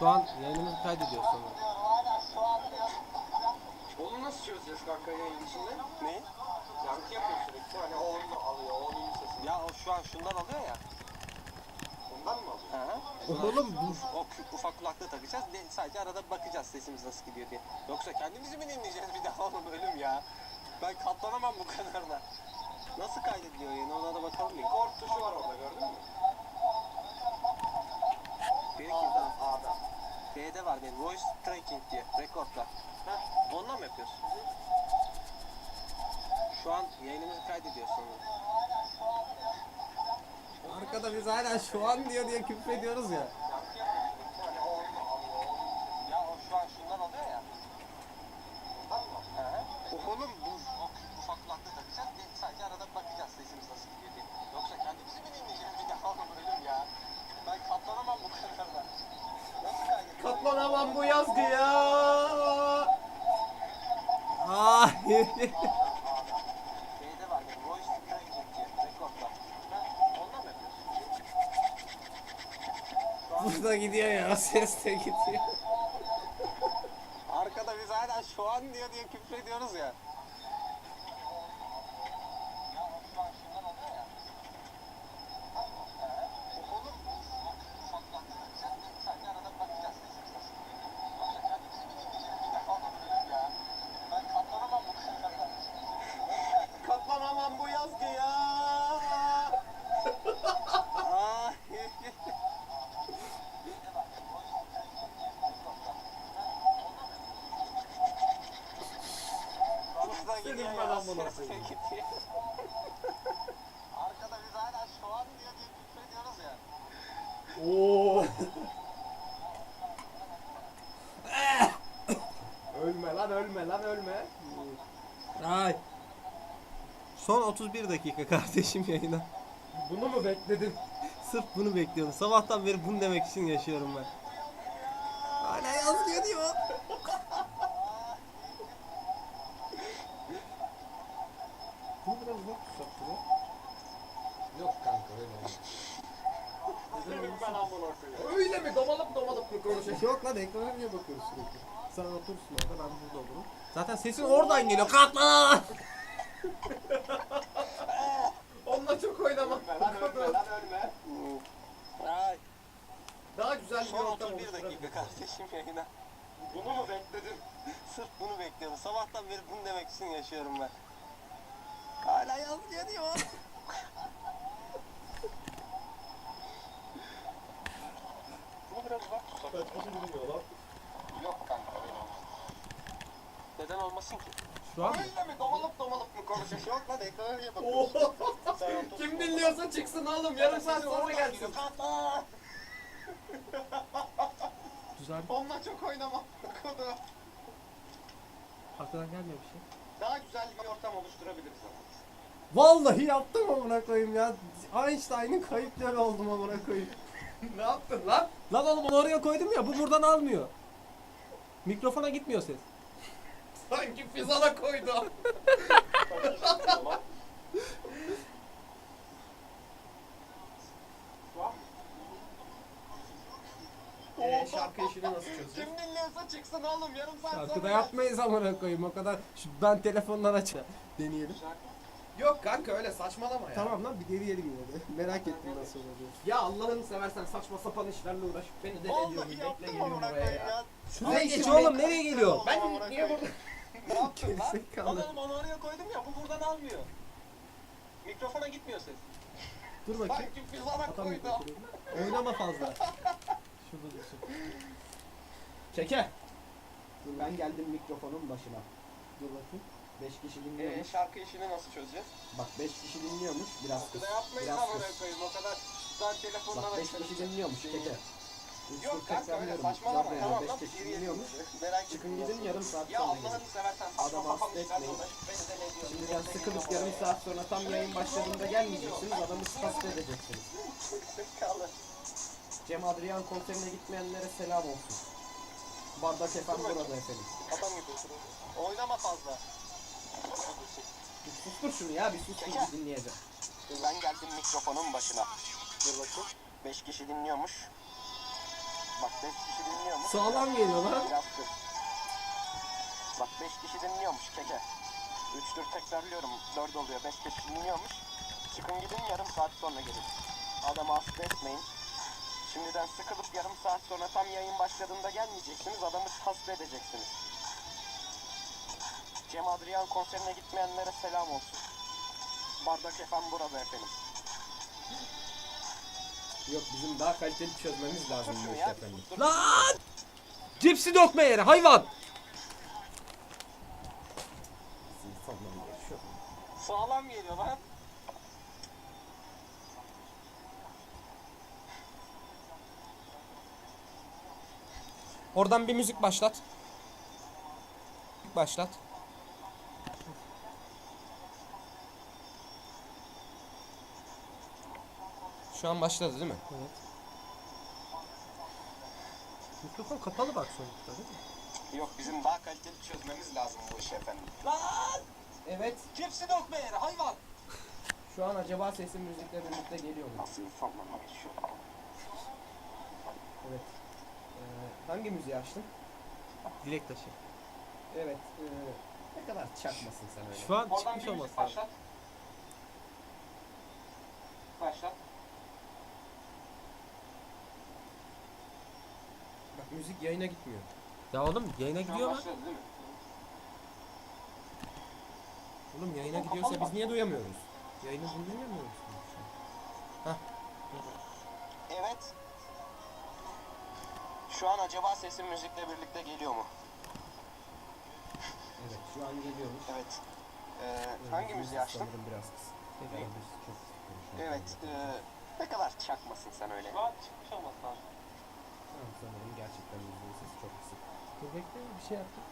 Şu an yayınımızı kaydediyor sonra. Onu nasıl çözeceğiz kanka yayın içinde? Neyi? Yankı yapıyor sürekli. Hani o onu alıyor, o onun sesini. Ya o şu an şundan alıyor ya. Ondan mı alıyor? Hı hı. Oğlum bu o kü- ufak kulaklığı takacağız. De, sadece arada bakacağız sesimiz nasıl gidiyor diye. Yoksa kendimizi mi dinleyeceğiz bir daha oğlum ölüm ya. Ben katlanamam bu kadarına. Nasıl kaydediliyor yayın ona da bakalım bir. Record tuşu var orada gördün mü? Bir iki A'da, A'da. D'de var benim voice tracking diye rekordla. Heh. Ondan mı yapıyorsun? Şu an yayınımızı kaydediyor arkada biz hala şu an diyor diye küfrediyoruz ya. Yankı yapıyor sürekli. Hani o onu alıyor, o onun Ya o şu an şundan alıyor ya. Ondan mı alıyor? Hı hı. Oğlum bu o kü- ufak kulaklığı takacağız. De, sadece arada bakacağız sesimiz nasıl gidiyor diye. Yoksa kendimizi mi dinleyeceğiz bir daha oğlum ölüm ya. Ben katlanamam bu kadarına. Nasıl kaydediyor? Katlanamam bu yazgıya. Ay. B'de var benim voice tracking diye rekordla. Ondan mı yapıyorsun? Burada gidiyor ya ses de gidiyor. Arkada biz hala şu an diyor diye küfrediyoruz ya. Ya o şu an şundan alıyor ya. Oğlum ufak kulaklığı takacağız. Sadece arada bakacağız sesimiz nasıl gidiyor diye. Yoksa kendimizi mi dinleyeceğiz bir daha oğlum ölüm ya. Ben katlanamam bu kadarına. Katlanamam bu yazgıya. Ay. Senin gidiyor ben amına koyayım. Arkada biz hala şu an diyor diye küfrediyoruz ya. Oo. ölme lan ölme lan ölme. Ay. Son 31 dakika kardeşim yayına. Bunu mu bekledin? Sırf bunu bekliyorum. Sabahtan beri bunu demek için yaşıyorum ben. Hala yazgı diyor. Bunu biraz uzak tutsak şuraya. Yok kanka öyle olmaz. Öyle mi? Domalıp domalıp mı konuşuyorsun? Yok lan ekrana niye bakıyoruz sürekli? Sen otursun orada ben burada olurum. Zaten sesin oradan geliyor. Katlan! Onunla çok oynama. Ölme lan ölme lan ölme. Ay. Daha güzel bir Son ortam 31 dakika kardeşim yayına. Bunu mu bekledin? Sırf bunu bekliyorum. Sabahtan beri bunu demek için yaşıyorum ben. Hala yazgı diyor. Bunu biraz uzak tutsak. Yok kanka öyle olmaz. Neden olmasın ki? Şu an Öyle mi? Domalıp domalıp mı konuşuyorsun? Yok lan ekrana niye bakıyorsun? Sen otur. Kim dinliyorsa çıksın oğlum. Yarım saat sonra Oradan gelsin. gidiyor. Katla. güzel. Onunla çok oynama. Kodu. Arkadan gelmiyor bir şey. Daha güzel bir ortam ama. Vallahi yaptım amına koyayım ya. Einstein'ın kayıpları oldum amına koyayım. ne yaptın lan? Lan oğlum onu oraya koydum ya bu buradan almıyor. Mikrofona gitmiyor ses. Sanki fizana koydu. Eee şarkı işini nasıl çözeceğiz? Kim dinliyorsa çıksın oğlum yarım saat sonra. Şarkıda yapmayız amına koyayım o kadar. Şu, ben telefondan aç. Deneyelim. Yok kanka öyle saçmalama ya. Tamam lan bir deneyelim yine de. Merak ettim nasıl olacak. Ya Allah'ını seversen saçma sapan işlerle uğraşıp beni deli ediyorsun. Vallahi Bekle yaptım geliyorum amına oraya koyayım ya. ya. Şuraya Ay, geç şimdi- oğlum nereye geliyor? Ben Amına niye koyayım. burada? Ne yaptın lan? Lan Gerizekalı. oğlum onu oraya koydum ya bu buradan almıyor. Mikrofona gitmiyor ses. Dur bakayım. Sanki fizana Atam koydu. mikrofonu. Oynama fazla. Şurada dursun. Çeke. Ben geldim mikrofonun başına. Dur bakayım. 5 kişi Ee, dinliyormuş. şarkı işini nasıl çözeceğiz? Bak 5 kişi dinliyormuş. Biraz kız. Şarkıda yapmayız Biraz amına koyayım o kadar. Ben telefondan Bak 5 açarım. kişi dinliyormuş. Çeke. Yok kanka öyle saçmalama ya. Tamam lan 5 kişi bir dinliyormuş. Merak etme. Çıkın gidin yarım saat Ya sonra gelin. Allah'ını seversen sapan hasta etmeyin. Şimdi ben sıkılıp yarım saat sonra tam yayın başladığında gelmeyeceksiniz. Adamı hasta edeceksiniz. Cem Adrian konserine gitmeyenlere selam olsun. Bardak efendim burada efendim. Adam gibi. Oynama fazla. Bir sustur şunu ya bir sustur bir dinleyeceğim. Ben geldim mikrofonun başına. Dur bakayım. 5 kişi dinliyormuş. Bak 5 kişi dinliyormuş. Sağlam geliyor lan. Biraz kız. Bak 5 kişi dinliyormuş keke. 3 tur tekrarlıyorum. 4 oluyor. 5 kişi dinliyormuş. Çıkın gidin yarım saat sonra gelin. Adamı hasta etmeyin. Şimdiden sıkılıp yarım saat sonra tam yayın başladığında gelmeyeceksiniz. Adamı hasta edeceksiniz. Cem Adrian konserine gitmeyenlere selam olsun. Bardak efem burada efendim. Yok bizim daha kaliteli çözmemiz lazım bu işi efendim. Lan! Cipsi dökme yere hayvan. Sağlam geliyor lan. Oradan bir müzik başlat. Başlat. Şu an başladı değil mi? Evet. Mikrofon kapalı bak sonuçta değil mi? Yok bizim daha kaliteli çözmemiz lazım bu işi efendim. Evet. Cipsi dökme yere hayvan. Şu an acaba sesin müzikle birlikte geliyor mu? Nasıl insanlarla yaşıyor? Evet. Ee, hangi müziği açtın? Dilek taşı. Evet. ee, ne kadar çakmasın sen öyle. Şu an Oradan çıkmış olması lazım. başlat. Başlat. Müzik yayına gitmiyor. Ya oğlum yayına Şu an gidiyor mu? başladı değil mi? Oğlum yayına gidiyorsa biz niye duyamıyoruz? Yayını duyamıyoruz. Evet. Şu an acaba sesim müzikle birlikte geliyor mu? Evet şu an geliyormuş. Evet. Ee, Ee, hangi müziği? Sanırım biraz kısa. Evet. ee, ne kadar çakmasın sen öyle? Şu an çıkmış olması lazım. Tamam, sanırım gerçekten sesi çok kısık. Dur bekle bir şey yaptım.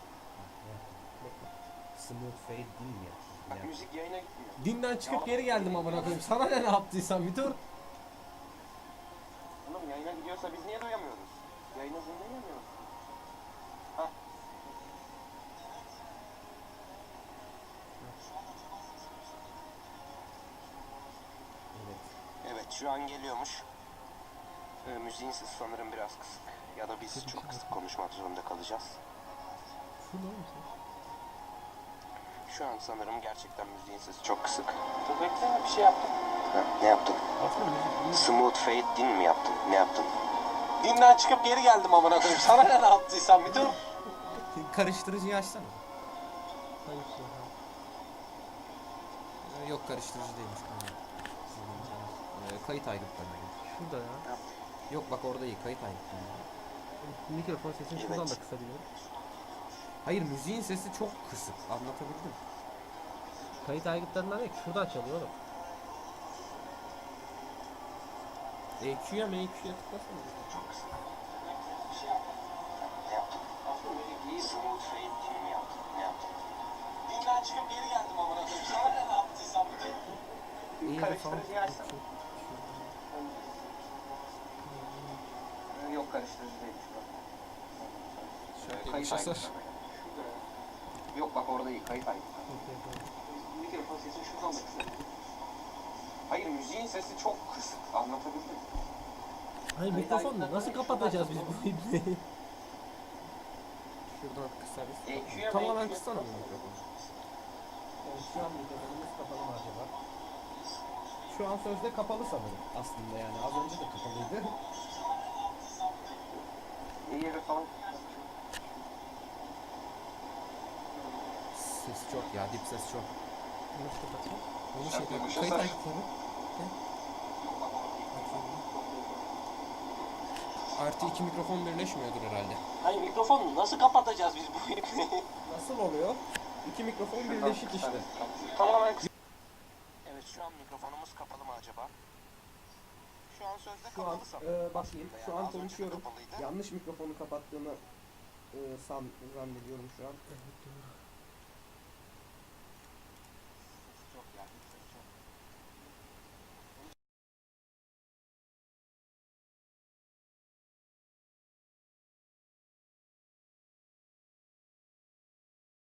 Yaptın? Smooth fade değil mi yaptın? Bak müzik yayına gitmiyor. Dinden çıkıp geri geldim amına koyayım. Sana ne ne yaptıysam bir dur. Oğlum yayına gidiyorsa biz niye duyamıyoruz? Yayını dinleyemiyoruz. Hah. Evet. Evet şu an geliyormuş. Ee, müziğin sesi sanırım biraz kısık. Ya da biz çok kısık konuşmak zorunda kalacağız. Şu an sanırım gerçekten müziğin sesi çok kısık. Dur bekle bir şey yaptım. ne yaptın? Smooth fade din mi yaptın? Ne yaptın? Dinden çıkıp geri geldim amına koyayım. Sana ne yaptıysam bir dur. Karıştırıcıyı açsana. Hayır şey. Ee, Yok karıştırıcı değilmiş. Ee, kayıt aygıtlarına Şurada ya. Yok bak orada iyi kayıt aygıtlarına. Mikrofon sesini Evet. şuradan da kısabiliyorum. Hayır müziğin sesi çok kısık. Anlatabildim. Kayıt aygıtlarından değil, şuradan çalıyor oğlum. EQ'ya mı EQ'ya tıklasana. Çok kısık. Ne yaptın? Smooth fade din mi yaptın? Ne yaptın? Dinden çıkıp geri geldim amına koyayım. Sana ne yaptıysam bir dur. İyi açsana. Yok karıştırıcı değilmiş bak. Şöyle Kayıt bir sor. aygıtları. Yok bak orada iyi kayıt aygıtları. Mikrofon sesi şuradan da kısık. Hayır müziğin sesi çok kısık. Anlatabildim mi? Hayır mikrofon mu? Nasıl kapatacağız biz bu ibneyi? Şuradan kısarız. EQ'ya Tamamen kıssana bu mikrofonu. Evet, şu an mikrofonumuz kapalı mı acaba? Şu an sözde kapalı sanırım aslında yani az önce de kapalıydı. İyi falan. Ses çok ya dip ses çok. Nasıl kapatacağız? Onu şey bir şey kayıt sor. aygıtları. Artı iki mikrofon birleşmiyordur herhalde. Hayır mikrofonu nasıl kapatacağız biz bu? Nasıl oluyor? İki mikrofon birleşik işte. Tamamen Evet şu an mikrofonumuz kapalı mı acaba? Şu an sözde Şu an e, bakayım. aslında Şu an konuşuyorum. Yanlış mikrofonu kapattığını e, san, zannediyorum şu an. Evet doğru.